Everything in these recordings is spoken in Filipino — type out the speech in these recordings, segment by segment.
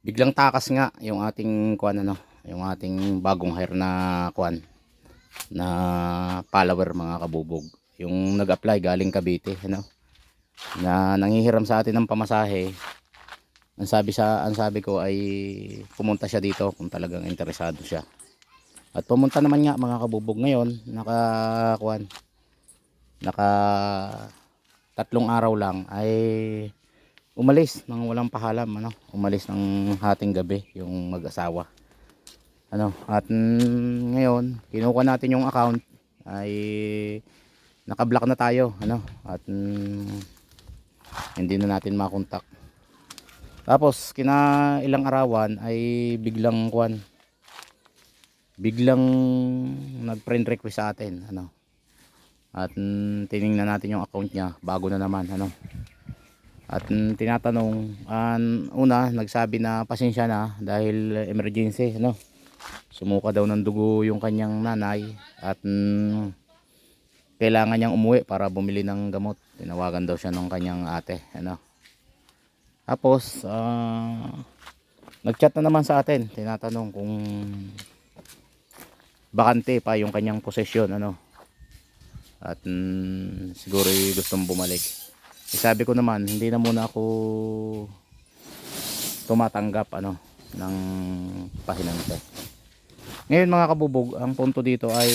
biglang takas nga yung ating kuan ano, yung ating bagong hire na kuan na follower mga kabubog. Yung nag-apply galing Cavite, ano, na nangihiram sa atin ng pamasahe. Ang sabi sa ang sabi ko ay pumunta siya dito kung talagang interesado siya. At pumunta naman nga mga kabubog ngayon, naka kuan naka tatlong araw lang ay umalis nang walang pahalam ano? Umalis ng hating gabi yung mag-asawa. Ano? At ngayon kinuha natin yung account ay naka-block na tayo ano? At mm, hindi na natin makontak. Tapos kina ilang arawan ay biglang kwan biglang nag-friend request sa atin ano? At mm, tiningnan natin yung account niya bago na naman ano at mm, tinatanong an una nagsabi na pasensya na dahil emergency ano? Sumuka daw ng dugo yung kanyang nanay at mm, kailangan niyang umuwi para bumili ng gamot. Tinawagan daw siya ng kanyang ate ano? Tapos ah, nagchat na naman sa atin. Tinatanong kung bakante pa yung kanyang posesyon ano? At mm, siguro ay gustong bumalik eh, sabi ko naman hindi na muna ako tumatanggap ano ng pahinante. Ngayon mga kabubog ang punto dito ay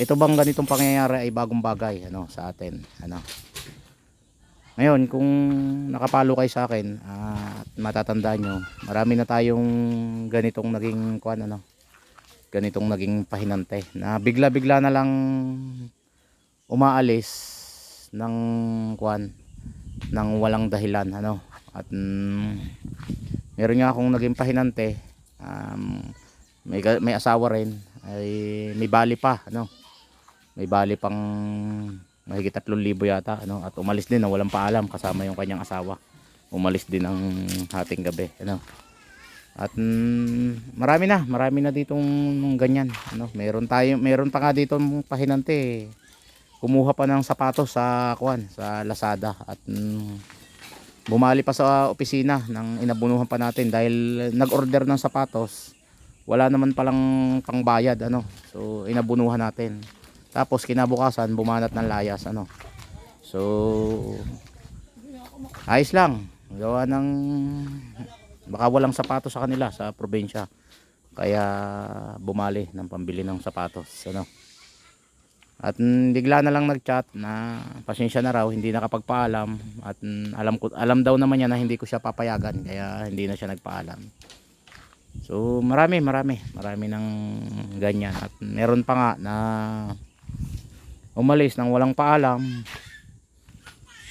ito bang ganitong pangyayari ay bagong bagay ano sa atin ano? Ngayon kung nakapalo kayo sa akin ah, at matatandaan nyo marami na tayong ganitong naging kuan ano ganitong naging pahinante na bigla-bigla na lang umaalis ng kuan ng walang dahilan ano? At mm, meron nga akong naging pahinante um, may, may asawa rin ay may bali pa ano? May bali pang mahigit 3,000 yata ano? At umalis din na walang paalam kasama yung kanyang asawa. Umalis din ng hating gabi ano? At mm, marami na, marami na ditong ganyan. Ano, meron tayo, meron pa nga dito pahinante. Kumuha pa ng sapatos sa kuan, sa Lazada at mm, bumali pa sa opisina ng inabunuhan pa natin dahil nag-order ng sapatos. Wala naman palang pangbayad ano. So inabunuhan natin. Tapos kinabukasan bumanat ng layas ano. So ayos lang. Gawa ng baka walang sapatos sa kanila sa probinsya kaya bumali ng pambili ng sapatos ano at mm, bigla na lang nagchat na pasensya na raw hindi nakapagpaalam. At mm, alam ko alam daw naman niya na hindi ko siya papayagan kaya hindi na siya nagpaalam. So marami marami marami ng ganyan. At meron pa nga na umalis nang walang paalam.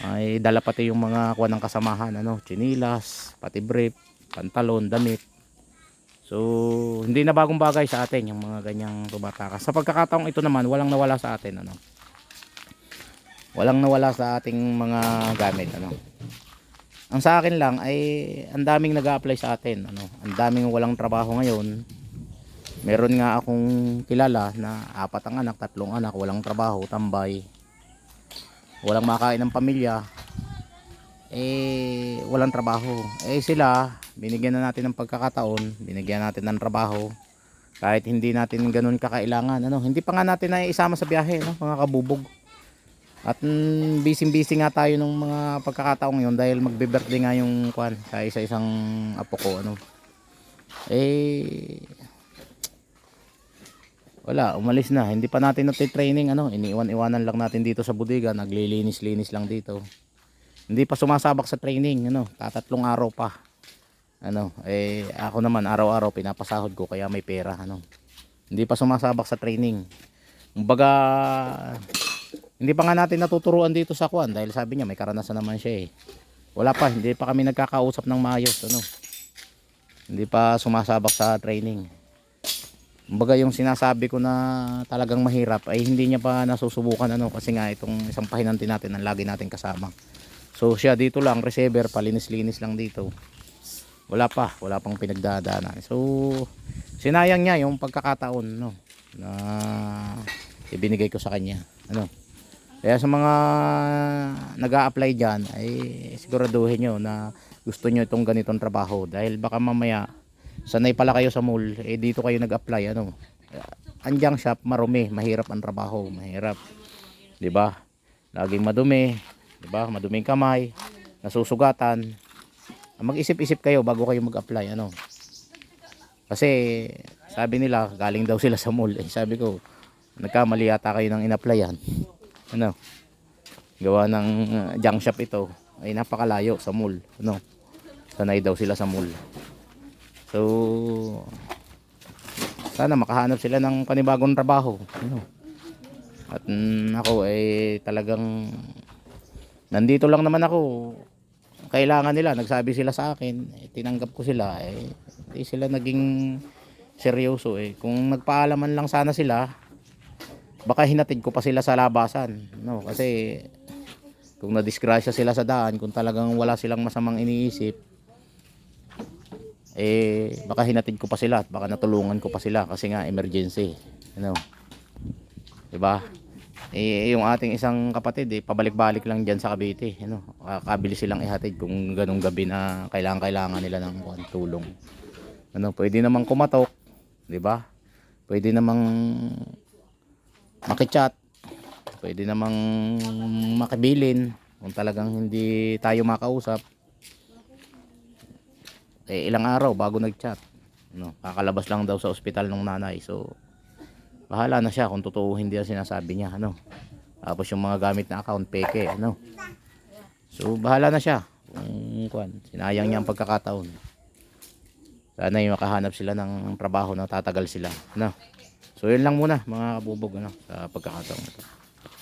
Ay dala pati yung mga kuha ng kasamahan ano chinilas pati brief pantalon, damit. So, hindi na bagong bagay sa atin yung mga ganyang tumatakas. Sa pagkakataong ito naman, walang nawala sa atin. Ano? Walang nawala sa ating mga gamit. Ano? Ang sa akin lang ay ang daming nag apply sa atin. Ano? Ang daming walang trabaho ngayon. Meron nga akong kilala na apat ang anak, tatlong anak, walang trabaho, tambay. Walang makain ng pamilya. Eh, walang trabaho. Eh sila, binigyan na natin ng pagkakataon, binigyan natin ng trabaho. Kahit hindi natin ganun kakailangan, ano, hindi pa nga natin na isama sa biyahe, no, mga kabubog. At mm, busy-busy nga tayo ng mga pagkakataong yun dahil magbe-birthday nga yung kwan sa isa-isang apo ko, ano. Eh, wala, umalis na. Hindi pa natin training ano, iniwan-iwanan lang natin dito sa bodega, naglilinis-linis lang dito. Hindi pa sumasabak sa training, ano, tatatlong araw pa. Ano eh ako naman araw-araw pinapasahod ko kaya may pera ano. Hindi pa sumasabak sa training. Kumbaga hindi pa nga natin natuturuan dito sa kwan dahil sabi niya may karanasan naman siya eh. Wala pa hindi pa kami nagkakausap ng maayos ano. Hindi pa sumasabak sa training. Kumbaga yung sinasabi ko na talagang mahirap ay hindi niya pa nasusubukan ano kasi nga itong isang pahinanti natin ang lagi natin kasama so siya dito lang receiver palinis-linis lang dito. Wala pa wala pang pinagdadaanan. So sinayang niya yung pagkakataon no na ibinigay ko sa kanya ano. Kaya sa mga nag apply dyan ay siguraduhin nyo na gusto nyo itong ganitong trabaho. Dahil baka mamaya sanay pala kayo sa mall eh dito kayo nag-apply ano. Anjang shop marumi mahirap ang trabaho mahirap. 'di ba? Laging madumi 'di ba maduming kamay nasusugatan. Mag-isip-isip kayo bago kayo mag-apply ano? Kasi sabi nila galing daw sila sa mall eh. Sabi ko nagkamali yata kayo ng in-applyan. Ano? Gawa ng uh, junk shop ito. Ay napakalayo sa mall ano? Sanay daw sila sa mall. So sana makahanap sila ng panibagong trabaho ano? At mm, ako ay talagang nandito lang naman ako. Kailangan nila nagsabi sila sa akin. Eh, tinanggap ko sila. Eh hindi sila naging seryoso eh. Kung nagpaalaman lang sana sila baka hinatid ko pa sila sa labasan. No kasi kung nadisgrasya sila sa daan kung talagang wala silang masamang iniisip eh baka hinatid ko pa sila at baka natulungan ko pa sila kasi nga emergency. Ano? 'di ba eh yung ating isang kapatid eh pabalik-balik lang diyan sa Cavite ano kakabili silang ihatid kung ganung gabi na kailangan kailangan nila ng tulong. Ano pwede namang kumatok 'di ba? Pwede namang makichat. Pwede namang makibilin kung talagang hindi tayo makausap. Eh ilang araw bago nag-chat no? Kakalabas lang daw sa ospital ng nanay so bahala na siya kung totoo hindi ang sinasabi niya ano. Tapos yung mga gamit na account peke ano. So bahala na siya. Kung kuan sinayang niya ang pagkakataon. Sana yung makahanap sila ng trabaho na tatagal sila ano. So yun lang muna mga kabubog ano sa pagkakataon ito